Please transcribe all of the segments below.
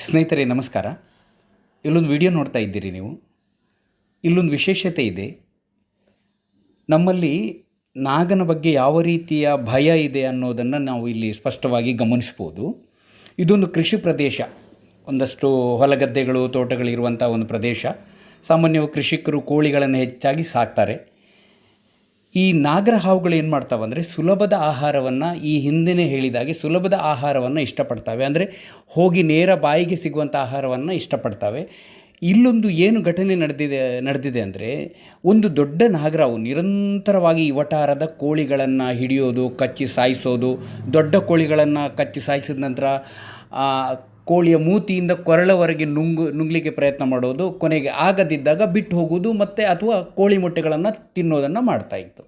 ಸ್ನೇಹಿತರೆ, ನಮಸ್ಕಾರ. ಇಲ್ಲೊಂದು ವಿಡಿಯೋ ನೋಡ್ತಾ ಇದ್ದೀರಿ ನೀವು. ಇಲ್ಲೊಂದು ವಿಶೇಷತೆ ಇದೆ. ನಮ್ಮಲ್ಲಿ ನಾಗನ ಬಗ್ಗೆ ಯಾವ ರೀತಿಯ ಭಯ ಇದೆ ಅನ್ನೋದನ್ನು ನಾವು ಇಲ್ಲಿ ಸ್ಪಷ್ಟವಾಗಿ ಗಮನಿಸ್ಬೋದು. ಇದೊಂದು ಕೃಷಿ ಪ್ರದೇಶ. ಒಂದಷ್ಟು ಹೊಲಗದ್ದೆಗಳು ತೋಟಗಳಿರುವಂಥ ಒಂದು ಪ್ರದೇಶ. ಸಾಮಾನ್ಯವಾಗಿ ಕೃಷಿಕರು ಕೋಳಿಗಳನ್ನು ಹೆಚ್ಚಾಗಿ ಸಾಕ್ತಾರೆ. ಈ ನಾಗರ ಹಾವುಗಳು ಏನು ಮಾಡ್ತಾವೆ ಅಂದರೆ ಸುಲಭದ ಆಹಾರವನ್ನು ಈ ಹಿಂದೆನೇ ಹೇಳಿದಾಗೆ ಸುಲಭದ ಆಹಾರವನ್ನು ಇಷ್ಟಪಡ್ತವೆ. ಅಂದರೆ ಹೋಗಿ ನೇರ ಬಾಯಿಗೆ ಸಿಗುವಂಥ ಆಹಾರವನ್ನು ಇಷ್ಟಪಡ್ತವೆ. ಇಲ್ಲೊಂದು ಏನು ಘಟನೆ ನಡೆದಿದೆ ನಡೆದಿದೆ ಅಂದರೆ ಒಂದು ದೊಡ್ಡ ನಾಗರಾವು ನಿರಂತರವಾಗಿ ವಟಾರದ ಕೋಳಿಗಳನ್ನು ಹಿಡಿಯೋದು, ಕಚ್ಚಿ ಸಾಯಿಸೋದು, ದೊಡ್ಡ ಕೋಳಿಗಳನ್ನು ಕಚ್ಚಿ ಸಾಯಿಸಿದ ನಂತರ ಕೋಳಿಯ ಮೂತಿಯಿಂದ ಕೊರಳವರೆಗೆ ನುಂಗು, ನುಂಗಲಿಕ್ಕೆ ಪ್ರಯತ್ನ ಮಾಡೋದು, ಕೊನೆಗೆ ಆಗದಿದ್ದಾಗ ಬಿಟ್ಟು ಹೋಗೋದು ಮತ್ತು ಅಥವಾ ಕೋಳಿ ಮೊಟ್ಟೆಗಳನ್ನು ತಿನ್ನೋದನ್ನು ಮಾಡ್ತಾ ಇತ್ತು.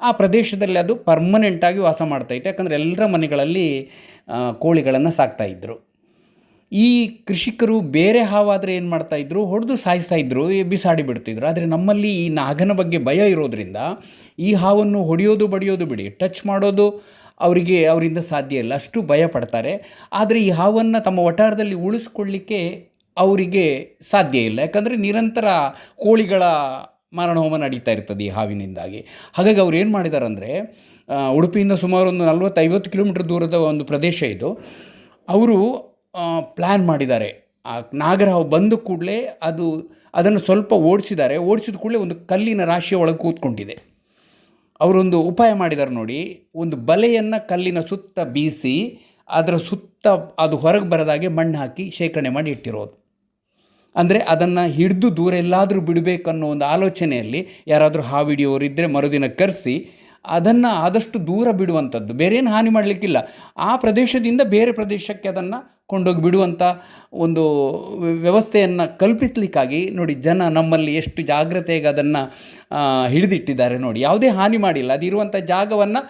ಆ ಪ್ರದೇಶದಲ್ಲಿ ಅದು ಪರ್ಮನೆಂಟಾಗಿ ವಾಸ ಮಾಡ್ತಾ ಇತ್ತು. ಯಾಕಂದರೆ ಎಲ್ಲರ ಮನೆಗಳಲ್ಲಿ ಕೋಳಿಗಳನ್ನು ಸಾಕ್ತಾಯಿದ್ರು ಈ ಕೃಷಿಕರು ಬೇರೆ ಹಾವಾದರೆ ಏನು ಮಾಡ್ತಾಯಿದ್ರು ಹೊಡೆದು ಸಾಯಿಸ್ತಾ ಇದ್ರು ಈ ಬಿಸಾಡಿ ಬಿಡ್ತಿದ್ರು. ಆದರೆ ನಮ್ಮಲ್ಲಿ ಈ ನಾಗನ ಬಗ್ಗೆ ಭಯ ಇರೋದರಿಂದ ಈ ಹಾವನ್ನು ಹೊಡೆಯೋದು, ಬಡಿಯೋದು ಬಿಡಿ. ಟಚ್ ಮಾಡೋದು ಅವರಿಗೆ ಅವರಿಂದ ಸಾಧ್ಯ ಇಲ್ಲ. ಅಷ್ಟು ಭಯ ಪಡ್ತಾರೆ. ಆದರೆ ಈ ಹಾವನ್ನು ತಮ್ಮ ವಠಾರದಲ್ಲಿ ಉಳಿಸ್ಕೊಳ್ಳಿಕ್ಕೆ ಅವರಿಗೆ ಸಾಧ್ಯ ಇಲ್ಲ. ಯಾಕಂದರೆ ನಿರಂತರ ಕೋಳಿಗಳ ಮಾರಣಹೋಮ ನಡೀತಾ ಇರ್ತದೆ ಈ ಹಾವಿನಿಂದಾಗಿ. ಹಾಗಾಗಿ ಅವ್ರು ಏನು ಮಾಡಿದ್ದಾರೆ ಅಂದರೆ ಉಡುಪಿಯಿಂದ ಸುಮಾರು ಒಂದು ನಲ್ವತ್ತೈವತ್ತು ಕಿಲೋಮೀಟ್ರ್ ದೂರದ ಒಂದು ಪ್ರದೇಶ ಇದು. ಅವರು ಪ್ಲ್ಯಾನ್ ಮಾಡಿದ್ದಾರೆ. ಆ ನಾಗರಹಾವು ಬಂದ ಕೂಡಲೇ ಅದು ಅದನ್ನು ಸ್ವಲ್ಪ ಓಡಿಸಿದ್ದಾರೆ. ಓಡಿಸಿದ ಕೂಡಲೇ ಒಂದು ಕಲ್ಲಿನ ರಾಶಿಯ ಒಳಗೆ ಕೂತ್ಕೊಂಡಿದೆ. ಅವರೊಂದು ಉಪಾಯ ಮಾಡಿದ್ದಾರೆ ನೋಡಿ, ಒಂದು ಬಲೆಯನ್ನು ಕಲ್ಲಿನ ಸುತ್ತ ಬೀಸಿ, ಅದರ ಸುತ್ತ ಅದು ಹೊರಗೆ ಬರದಾಗೆ ಮಣ್ಣು ಹಾಕಿ ಶೇಖರಣೆ ಮಾಡಿ ಇಟ್ಟಿರೋದು. ಅಂದರೆ ಅದನ್ನು ಹಿಡಿದು ದೂರ ಎಲ್ಲಾದರೂ ಬಿಡಬೇಕನ್ನೋ ಒಂದು ಆಲೋಚನೆಯಲ್ಲಿ ಯಾರಾದರೂ ಹಾವಿಡಿಯೋರು ಇದ್ದರೆ ಮರುದಿನ ಕರೆಸಿ ಅದನ್ನು ಆದಷ್ಟು ದೂರ ಬಿಡುವಂಥದ್ದು. ಬೇರೇನು ಹಾನಿ ಮಾಡಲಿಕ್ಕಿಲ್ಲ. ಆ ಪ್ರದೇಶದಿಂದ ಬೇರೆ ಪ್ರದೇಶಕ್ಕೆ ಅದನ್ನು ಕೊಂಡೋಗಿ ಬಿಡುವಂಥ ಒಂದು ವ್ಯವಸ್ಥೆಯನ್ನು ಕಲ್ಪಿಸಲಿಕ್ಕಾಗಿ ನೋಡಿ ಜನ ನಮ್ಮಲ್ಲಿ ಎಷ್ಟು ಜಾಗ್ರತೆಗೆ ಅದನ್ನು ಹಿಡಿದಿಟ್ಟಿದ್ದಾರೆ ನೋಡಿ. ಯಾವುದೇ ಹಾನಿ ಮಾಡಿಲ್ಲ. ಅದಿರುವಂಥ ಜಾಗವನ್ನು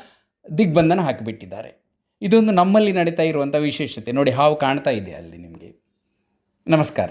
ದಿಗ್ಬಂಧನ ಹಾಕಿಬಿಟ್ಟಿದ್ದಾರೆ. ಇದೊಂದು ನಮ್ಮಲ್ಲಿ ನಡೀತಾ ಇರುವಂಥ ವಿಶೇಷತೆ. ನೋಡಿ ಹಾವು ಕಾಣ್ತಾ ಇದೆ ಅಲ್ಲಿ ನಿಮಗೆ. ನಮಸ್ಕಾರ.